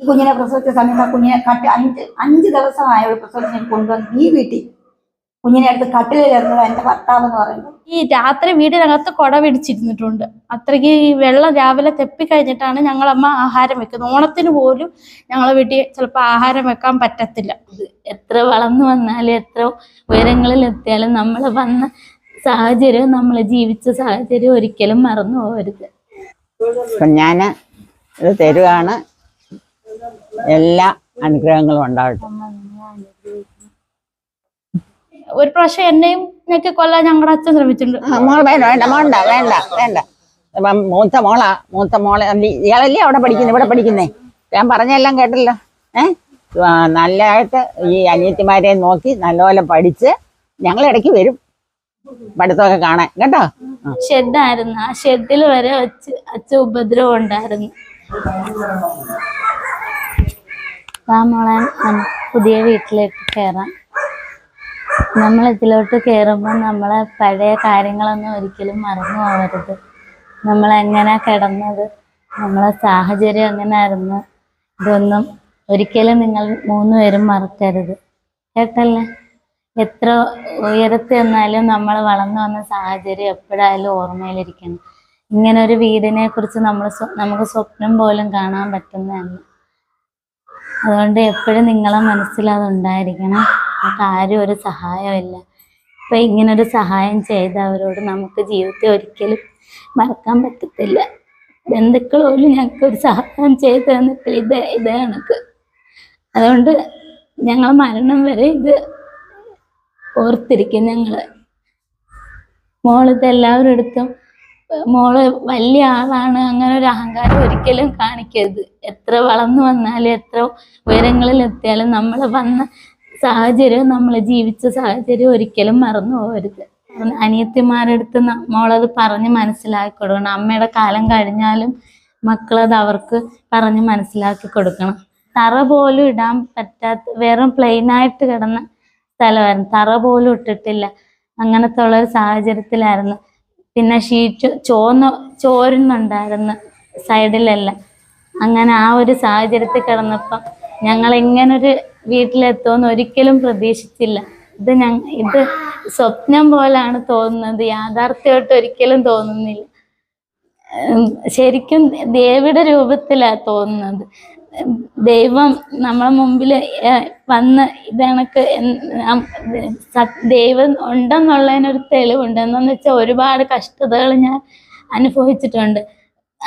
ഈ കുഞ്ഞിനെ പ്രസവിച്ച സമയത്ത് ആ കുഞ്ഞിനെ കട്ട് അഞ്ച് അഞ്ച് ദിവസമായ ഒരു പ്രസവത്തിന് കൊണ്ടുവന്ന് ഈ വീട്ടിൽ കുഞ്ഞിനെ എടുത്ത് ചേർന്നത് എന്റെ ഭർത്താവ് എന്ന് പറയുന്നത്. ഈ രാത്രി വീടിനകത്ത് കുട പിടിച്ചിരുന്നിട്ടുണ്ട്. അത്രയ്ക്ക് ഈ വെള്ളം രാവിലെ തെപ്പി കഴിഞ്ഞിട്ടാണ് ഞങ്ങളമ്മ ആഹാരം വെക്കുന്നത്. ഓണത്തിന് പോലും ഞങ്ങളെ വീട്ടിൽ ചിലപ്പോൾ ആഹാരം വെക്കാൻ പറ്റത്തില്ല. എത്ര വളർന്നു വന്നാലും എത്ര ഉയരങ്ങളിൽ എത്തിയാലും നമ്മൾ വന്ന സാഹചര്യം നമ്മൾ ജീവിച്ച സാഹചര്യം ഒരിക്കലും മറന്നു പോകരുത്. ഞാൻ ഇത് തരുവാണ്. എല്ലാ അനുഗ്രഹങ്ങളും ഉണ്ടാവട്ടെ ഒരു പ്രാവശ്യം എന്നെയും ഞെക്കി കൊല്ലാൻ ഞങ്ങളുടെ അച്ഛൻ ശ്രമിച്ചിട്ടുണ്ട്. മോൾ വേണ്ട വേണ്ട മോണ്ട വേണ്ട വേണ്ട. മൂത്ത മോളാ മൂത്ത മോളെ ഇയാളല്ലേ അവിടെ പഠിക്കുന്നത് ഇവിടെ പഠിക്കുന്നേ? ഞാൻ പറഞ്ഞെല്ലാം കേട്ടല്ലോ. ഏ? നല്ലതായിട്ട് ഈ അനിയത്തിമാരെ നോക്കി നല്ലപോലെ പഠിച്ച് ഞങ്ങൾ ഇടയ്ക്ക് വരും. പഠിത്തമൊക്കെ കാണാൻ കേട്ടോ. ഷെഡായിരുന്നു. ആ ഷെഡിൽ വരെ വെച്ച് അച്ഛൻ ഉപദ്രവം ഉണ്ടായിരുന്നു. ആ മോളെ പുതിയ വീട്ടിലേക്ക് കയറാം നമ്മൾ ഇതിലോട്ട് കയറുമ്പോൾ നമ്മളെ പഴയ കാര്യങ്ങളൊന്നും ഒരിക്കലും മറന്നു പോകരുത് നമ്മൾ എങ്ങനെ കിടന്നത് നമ്മളെ സാഹചര്യം എങ്ങനെയായിരുന്നു ഇതൊന്നും ഒരിക്കലും നിങ്ങൾ മൂന്നുപേരും മറക്കരുത്. കേട്ടല്ലേ? എത്ര ഉയരത്തിൽ നിന്നാലും നമ്മൾ വളർന്നു വന്ന സാഹചര്യം എപ്പോഴായാലും ഓർമ്മയിലിരിക്കണം. ഇങ്ങനെ ഒരു വീടിനെ കുറിച്ച് നമ്മൾ നമുക്ക് സ്വപ്നം പോലും കാണാൻ പറ്റുന്നതല്ല. അതുകൊണ്ട് എപ്പോഴും നിങ്ങളെ മനസ്സിൽ അതുണ്ടായിരിക്കണം നമുക്ക് ആരും ഒരു സഹായമില്ല ഇപ്പൊ ഇങ്ങനൊരു സഹായം ചെയ്ത അവരോട് നമുക്ക് ജീവിതത്തെ ഒരിക്കലും മറക്കാൻ പറ്റത്തില്ല. ബന്ധുക്കൾ പോലും ഞങ്ങൾക്ക് ഒരു സഹായം ചെയ്ത് തന്നിട്ടില്ല. ഇത് ഇതേ കണക്ക്. അതുകൊണ്ട് ഞങ്ങൾ മരണം വരെ ഇത് ഓർത്തിരിക്കും ഞങ്ങൾ. മോളിത് എല്ലാവരും എടുത്തും മോൾ വലിയ ആളാണ്. അങ്ങനെ ഒരു അഹങ്കാരം ഒരിക്കലും കാണിക്കരുത്. എത്ര വളർന്നു വന്നാലും എത്ര ഉയരങ്ങളിൽ എത്തിയാലും നമ്മൾ വന്ന സാഹചര്യം നമ്മൾ ജീവിച്ച സാഹചര്യം ഒരിക്കലും മറന്നു പോകരുത്. അനിയത്തിമാരെടുത്ത് മോളത് പറഞ്ഞ് മനസ്സിലാക്കി കൊടുക്കണം അമ്മയുടെ കാലം കഴിഞ്ഞാലും മക്കളത് അവർക്ക് പറഞ്ഞ് മനസ്സിലാക്കി കൊടുക്കണം. തറ പോലും ഇടാൻ പറ്റാത്ത വെറും പ്ലെയിനായിട്ട് കിടന്ന സ്ഥലമായിരുന്നു. തറ പോലും ഇട്ടിട്ടില്ല. അങ്ങനത്തെ ഉള്ള ഒരു സാഹചര്യത്തിലായിരുന്നു. പിന്നെ ഷീറ്റ് ചോന്ന് ചോരുന്നുണ്ടായിരുന്നു സൈഡിലല്ല. അങ്ങനെ ആ ഒരു സാഹചര്യത്തിൽ കിടന്നപ്പം ഞങ്ങൾ ഇങ്ങനൊരു വീട്ടിലെത്തുമെന്ന് ഒരിക്കലും പ്രതീക്ഷിച്ചില്ല. ഇത് ഞങ്ങ ഇത് സ്വപ്നം പോലാണ് തോന്നുന്നത് യാഥാർത്ഥ്യമായിട്ട് ഒരിക്കലും തോന്നുന്നില്ല. ശരിക്കും ദേവിയുടെ രൂപത്തിലാണ് തോന്നുന്നത്. ദൈവം നമ്മളെ മുമ്പിൽ വന്ന് ഇതണക്ക് ദൈവം ഉണ്ടെന്നുള്ളതിനൊരു തെളിവുണ്ട്. എന്നു വെച്ചാൽ ഒരുപാട് കഷ്ടതകൾ ഞാൻ അനുഭവിച്ചിട്ടുണ്ട്.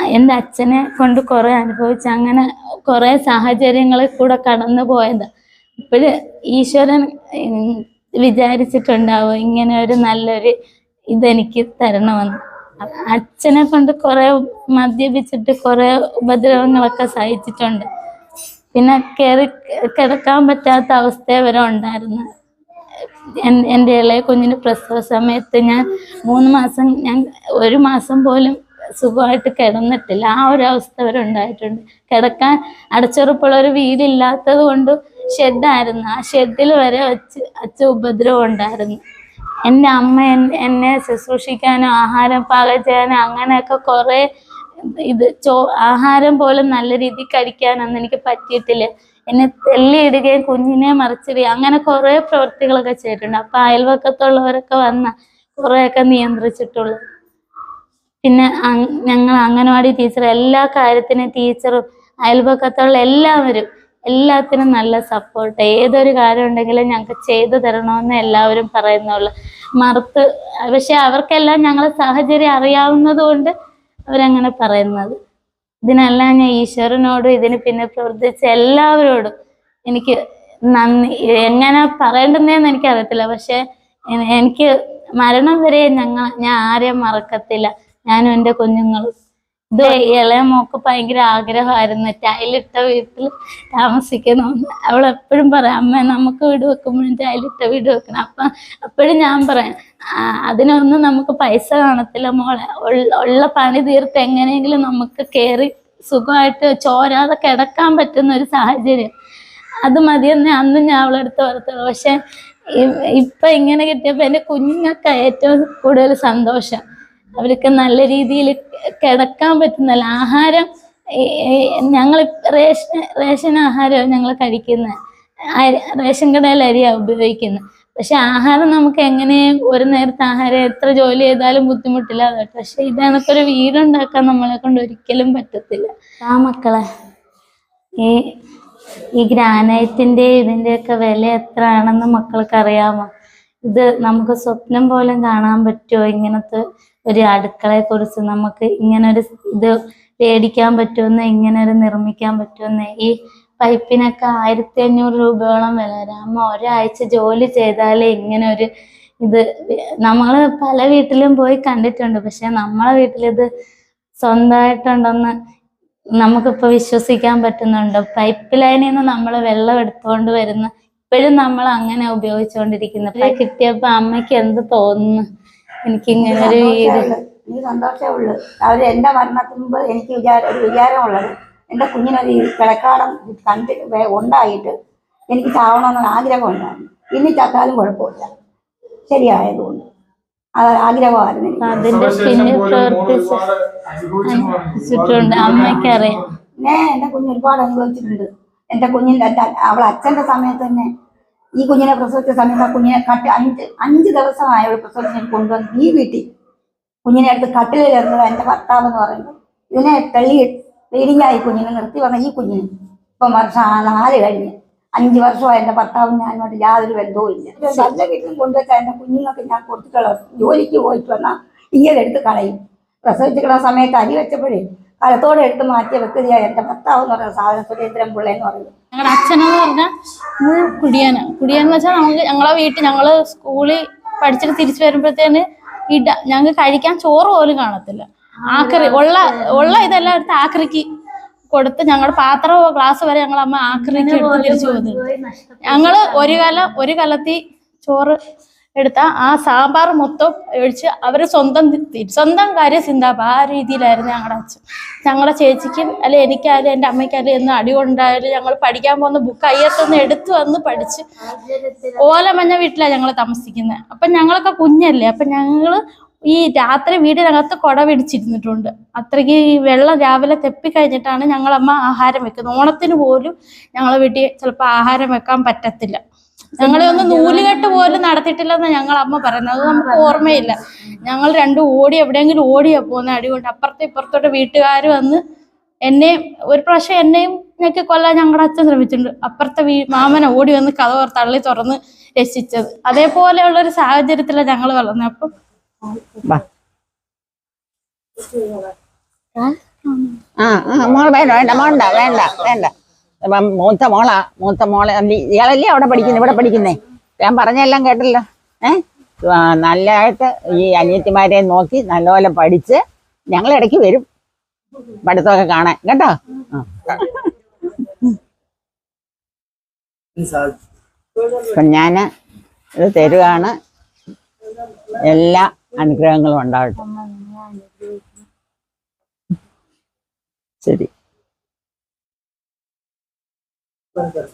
എന്റെ അച്ഛനെ കൊണ്ട് കുറേ അനുഭവിച്ച് അങ്ങനെ കുറേ സാഹചര്യങ്ങളിൽ കൂടെ കടന്നു പോയത്. ഇപ്പോഴ് ഈശ്വരൻ വിചാരിച്ചിട്ടുണ്ടാവും ഇങ്ങനെ ഒരു നല്ലൊരു ഇതെനിക്ക് തരണമെന്ന്. അച്ഛനെ കൊണ്ട് കുറെ മദ്യപിച്ചിട്ട് കുറെ ഉപദ്രവങ്ങളൊക്കെ സഹിച്ചിട്ടുണ്ട്. പിന്നെ കയറി കിടക്കാൻ പറ്റാത്ത അവസ്ഥ വരെ ഉണ്ടായിരുന്നു. എൻ- എന്റെ ഇളയ കുഞ്ഞിന് പ്രസവ സമയത്ത് ഞാൻ മൂന്ന് മാസം ഞാൻ ഒരു മാസം പോലും സുഖമായിട്ട് കിടന്നിട്ടില്ല. ആ ഒരു അവസ്ഥ വരെ ഉണ്ടായിട്ടുണ്ട്. കിടക്കാൻ അടച്ചുറപ്പുള്ള ഒരു വീടില്ലാത്തത് കൊണ്ട് ഷെഡായിരുന്നു ആ ഷെഡിൽ വരെ വെച്ച് അച്ഛ ഉപദ്രവം ഉണ്ടായിരുന്നു. എന്റെ അമ്മ എന്നെ ശുശ്രൂഷിക്കാനും ആഹാരം പാകം ചെയ്യാനും അങ്ങനെയൊക്കെ കുറേ ഇത് ചോ ആഹാരം പോലും നല്ല രീതിയിൽ കഴിക്കാനൊന്നും എനിക്ക് പറ്റിയിട്ടില്ല. എന്നെ തെല്ലിയിടുകയും കുഞ്ഞിനെ മറിച്ചിടുകയും അങ്ങനെ കുറേ പ്രവൃത്തികളൊക്കെ ചെയ്തിട്ടുണ്ട്. അപ്പൊ അയൽവക്കത്തുള്ളവരൊക്കെ വന്ന കുറേയൊക്കെ നിയന്ത്രിച്ചിട്ടുള്ളൂ. പിന്നെ ഞങ്ങൾ അംഗനവാടി ടീച്ചർ എല്ലാ കാര്യത്തിനും ടീച്ചറും അയൽവക്കത്തുള്ള എല്ലാവരും എല്ലാത്തിനും നല്ല സപ്പോർട്ട് ഏതൊരു കാര്യം ഉണ്ടെങ്കിലും ഞങ്ങൾക്ക് ചെയ്തു തരണമെന്ന് എല്ലാവരും പറയുന്നുള്ളു. മറുത്ത് പക്ഷെ അവർക്കെല്ലാം ഞങ്ങളെ സാഹചര്യം അറിയാവുന്നത് കൊണ്ട് അവരങ്ങനെ പറയുന്നത്. ഇതിനെല്ലാം ഞാൻ ഈശ്വരനോടും ഇതിന് പിന്നെ പ്രവർത്തിച്ച എല്ലാവരോടും എനിക്ക് നന്ദി. എങ്ങനെ പറയേണ്ടുന്നതെന്ന് എനിക്കറിയത്തില്ല. പക്ഷെ എനിക്ക് മരണം വരെ ഞങ്ങൾ ഞാൻ ആരെയും മറക്കത്തില്ല. ഞാനും എന്റെ കുഞ്ഞുങ്ങളും. ഇത് ഇളയ മോക്ക് ഭയങ്കര ആഗ്രഹമായിരുന്നു. ടൈലിട്ട വീട്ടിൽ താമസിക്കണമെന്ന്. അവൾ എപ്പോഴും പറയാം അമ്മ നമുക്ക് വീട് വെക്കുമ്പോഴും ടൈലിട്ട വീട് വെക്കണം. അപ്പം അപ്പോഴും ഞാൻ പറയാം അതിനൊന്നും നമുക്ക് പൈസ കാണത്തില്ല മോളെ. ഉള്ള- പണി തീർത്ത് എങ്ങനെയെങ്കിലും നമുക്ക് കയറി സുഖമായിട്ട് ചോരാതെ കിടക്കാൻ പറ്റുന്ന ഒരു സാഹചര്യം. അത് മതിയെന്ന് അന്ന് ഞാൻ അവളെടുത്ത് ഓർത്തുള്ളൂ പക്ഷെ ഇപ്പം ഇങ്ങനെ കിട്ടിയപ്പോൾ എന്റെ കുഞ്ഞുങ്ങൾക്ക് ഏറ്റവും കൂടുതൽ സന്തോഷം. അവർക്ക് നല്ല രീതിയിൽ കിടക്കാൻ പറ്റുന്നല്ല ആഹാരം ഞങ്ങൾ റേഷൻ റേഷൻ ആഹാരം ഞങ്ങൾ കഴിക്കുന്നത്. റേഷൻ കടയിൽ അരിയാണ് ഉപയോഗിക്കുന്നത്. പക്ഷെ ആഹാരം നമുക്ക് എങ്ങനെ ഒരു നേരത്തെ ആഹാരം എത്ര ജോലി ചെയ്താലും ബുദ്ധിമുട്ടില്ല. പറ്റും പക്ഷെ ഇതണക്കൊരു വീടുണ്ടാക്കാൻ നമ്മളെ കൊണ്ട് ഒരിക്കലും പറ്റത്തില്ല. ആ മക്കളെ ഈ ഈ ഗ്രാനൈറ്റിന്റെ ഇതിന്റെയൊക്കെ വില എത്ര ആണെന്ന് മക്കൾക്ക് അറിയാമോ? ഇത് നമുക്ക് സ്വപ്നം പോലും കാണാൻ പറ്റുമോ ഇങ്ങനത്തെ ഒരു അടുക്കളയെ കുറിച്ച് നമുക്ക് ഇങ്ങനെ ഒരു ഇത് മേടിക്കാൻ പറ്റുമെന്ന് ഒരു നിർമ്മിക്കാൻ പറ്റുമെന്ന്. ഈ പൈപ്പിനൊക്കെ ആയിരത്തി അഞ്ഞൂറ് രൂപയോളം വില അമ്മ ഒരാഴ്ച ജോലി ചെയ്താലേ ഇങ്ങനെ ഒരു ഇത് നമ്മൾ പല വീട്ടിലും പോയി കണ്ടിട്ടുണ്ട്. പക്ഷെ നമ്മളെ വീട്ടിലിത് സ്വന്തമായിട്ടുണ്ടെന്ന് നമുക്കിപ്പോൾ വിശ്വസിക്കാൻ പറ്റുന്നുണ്ട്. പൈപ്പ് ലൈനിൽ നിന്ന് നമ്മൾ വെള്ളം എടുത്തുകൊണ്ട് വരുന്ന ഇപ്പോഴും നമ്മൾ അങ്ങനെ ഉപയോഗിച്ചുകൊണ്ടിരിക്കുന്നത് കിട്ടിയപ്പോൾ കിട്ടിയപ്പോ അമ്മയ്ക്ക് എന്ത് തോന്നുന്നു? എനിക്കിങ്ങനെ ഒരു വീട് എനിക്ക് സന്തോഷമേ ഉള്ളൂ. അവർ എന്റെ മരണത്തിന് മുമ്പ് എനിക്ക് വിചാരം ഒരു വിചാരമുള്ളത് എന്റെ കുഞ്ഞിനൊരു കിടക്കാടം കണ്ട് ഉണ്ടായിട്ട് എനിക്ക് ചാവണമെന്നൊരു ആഗ്രഹം ഉണ്ടായിരുന്നു ഇനി ചത്താലും കുഴപ്പമില്ല. ശരിയായതുകൊണ്ട്. അത് ആഗ്രഹമായിരുന്നു എനിക്ക്. അതിന്റെ പിന്നിൽ പ്രവർത്തിച്ച് അനുഭവിച്ചിട്ടുണ്ട് അമ്മയ്ക്കറിയാം. ഞാൻ എന്റെ കുഞ്ഞ് ഒരുപാട് അനുഭവിച്ചിട്ടുണ്ട്. എന്റെ കുഞ്ഞിന്റെ അവളെ അവൾ അച്ഛന്റെ സമയത്ത് തന്നെ ഈ കുഞ്ഞിനെ പ്രസവിച്ച സമയത്ത് ആ കുഞ്ഞിനെ കട്ട് അഞ്ച് അഞ്ച് ദിവസമായ ഒരു പ്രസവിച്ച് ഞാൻ കൊണ്ടുവന്ന് ഈ വീട്ടിൽ കുഞ്ഞിനെ അടുത്ത് കട്ടിലിരുന്നത് എന്റെ ഭർത്താവ് എന്ന് പറയുന്നത്. ഇതിനെ തെളി ബ്ലീഡിംഗ് ആയി കുഞ്ഞിനെ നിർത്തി വന്ന ഈ കുഞ്ഞിന്. ഇപ്പം വർഷം നാല് കഴിഞ്ഞ് അഞ്ച് വർഷമായി എന്റെ ഭർത്താവും ഞാനുമായിട്ട് യാതൊരു ബന്ധവും ഇല്ല. നല്ല വീട്ടിലും കൊണ്ടുവച്ചാൽ എന്റെ കുഞ്ഞുങ്ങൾക്ക് ഞാൻ കൊടുത്തിട്ടുള്ള ജോലിക്ക് പോയിട്ട് വന്നാൽ ഇങ്ങനെ എടുത്ത് കളയും. പ്രസവിച്ചിട്ടുള്ള സമയത്ത് അരി വെച്ചപ്പോഴേ കലത്തോടെ എടുത്ത് മാറ്റിയ വ്യക്തിയായ എന്റെ ഭർത്താവ് എന്ന് പറയുന്ന സാധനം സുരേന്ദ്രൻ പിള്ള എന്ന് പറയുന്നത് ഞങ്ങളുടെ അച്ഛനെന്ന് പറഞ്ഞാൽ മുൾ കുടിയാന. കുടിയാന്ന് വെച്ചാൽ നമുക്ക് ഞങ്ങളെ വീട്ടിൽ ഞങ്ങൾ സ്കൂളിൽ പഠിച്ചിട്ട് തിരിച്ചു വരുമ്പോഴത്തേന് ഇട ഞങ്ങൾക്ക് കഴിക്കാൻ ചോറ് പോലും കാണത്തില്ല. ആക്രി ഉള്ള ഉള്ള ഇതെല്ലാം എടുത്ത് ആക്രിക്ക് കൊടുത്ത് ഞങ്ങളുടെ പാത്രമോ ഗ്ലാസ് വരെ ഞങ്ങൾ അമ്മ ആക്രിക്ക് എടുത്ത് തിരിച്ചു പോകുന്നു ഞങ്ങൾ ഒരു കലം ഒരു കലത്തി ചോറ് എടുത്ത ആ സാമ്പാർ മൊത്തം ഒഴിച്ച് അവർ സ്വന്തം സ്വന്തം കാര്യം ചിന്താപ്പ ആ രീതിയിലായിരുന്നു ഞങ്ങളുടെ അച്ഛൻ. ഞങ്ങളുടെ ചേച്ചിക്കും അല്ലെ എനിക്കായാലും എന്റെ അമ്മയ്ക്കായാലും എന്ന് അടി കൊണ്ടായാലും ഞങ്ങൾ പഠിക്കാൻ പോകുന്ന ബുക്ക് അയ്യത്തൊന്ന് എടുത്തു വന്ന് പഠിച്ച് ഓലമഞ്ഞ വീട്ടിലാണ് ഞങ്ങൾ താമസിക്കുന്നത് അപ്പം ഞങ്ങളൊക്കെ കുഞ്ഞല്ലേ അപ്പം ഞങ്ങൾ ഈ രാത്രി വീടിനകത്ത് കുട പിടിച്ചിരുന്നിട്ടുണ്ട്. അത്രയ്ക്ക് ഈ വെള്ളം രാവിലെ തെപ്പിക്കഴിഞ്ഞിട്ടാണ് ഞങ്ങളമ്മ ആഹാരം വെക്കുന്നത് ഓണത്തിന് പോലും ഞങ്ങളെ വീട്ടിൽ ചിലപ്പോൾ ആഹാരം വെക്കാൻ പറ്റത്തില്ല. ഞങ്ങളെ ഒന്ന് നൂലുകെട്ട് പോലും നടത്തിയിട്ടില്ലെന്ന് ഞങ്ങൾ അമ്മ പറയുന്നത്. അത് നമുക്ക് ഓർമ്മയില്ല. ഞങ്ങൾ രണ്ടും ഓടി എവിടെയെങ്കിലും ഓടിയാ പോകുന്ന. അടികൊണ്ട് അപ്പുറത്തെ ഇപ്പുറത്തോട്ട് വീട്ടുകാർ വന്ന് എന്നെയും ഒരു പ്രാവശ്യം എന്നെയും ഞെക്കി കൊല്ലാൻ ഞങ്ങളുടെ അച്ഛൻ ശ്രമിച്ചിട്ടുണ്ട്. അപ്പുറത്തെ വീ മാമനെ ഓടി വന്ന് കഥ തള്ളി തുറന്ന് രക്ഷിച്ചത്. അതേപോലെയുള്ള ഒരു സാഹചര്യത്തിലാണ് ഞങ്ങൾ വളർന്നത് അപ്പം ആ ആ മോൾ വേണ്ട വേണ്ട മോണ്ട വേണ്ട വേണ്ട. മൂത്ത മോളാ മൂത്ത മോളെ ഇയാളല്ലേ അവിടെ പഠിക്കുന്നത് ഇവിടെ പഠിക്കുന്നേ? ഞാൻ പറഞ്ഞെല്ലാം കേട്ടല്ലോ. ഏ? നല്ലതായിട്ട് ഈ അനിയത്തിമാരെ നോക്കി നല്ലപോലെ പഠിച്ച് ഞങ്ങൾ ഇടയ്ക്ക് വരും. പഠിത്തമൊക്കെ കാണാൻ. കേട്ടോ? ഞാൻ ഇത് തരുവാണ്. എല്ലാ അനുഗ്രഹങ്ങളും ഉണ്ടാവട്ടെ. ശരി. Bye.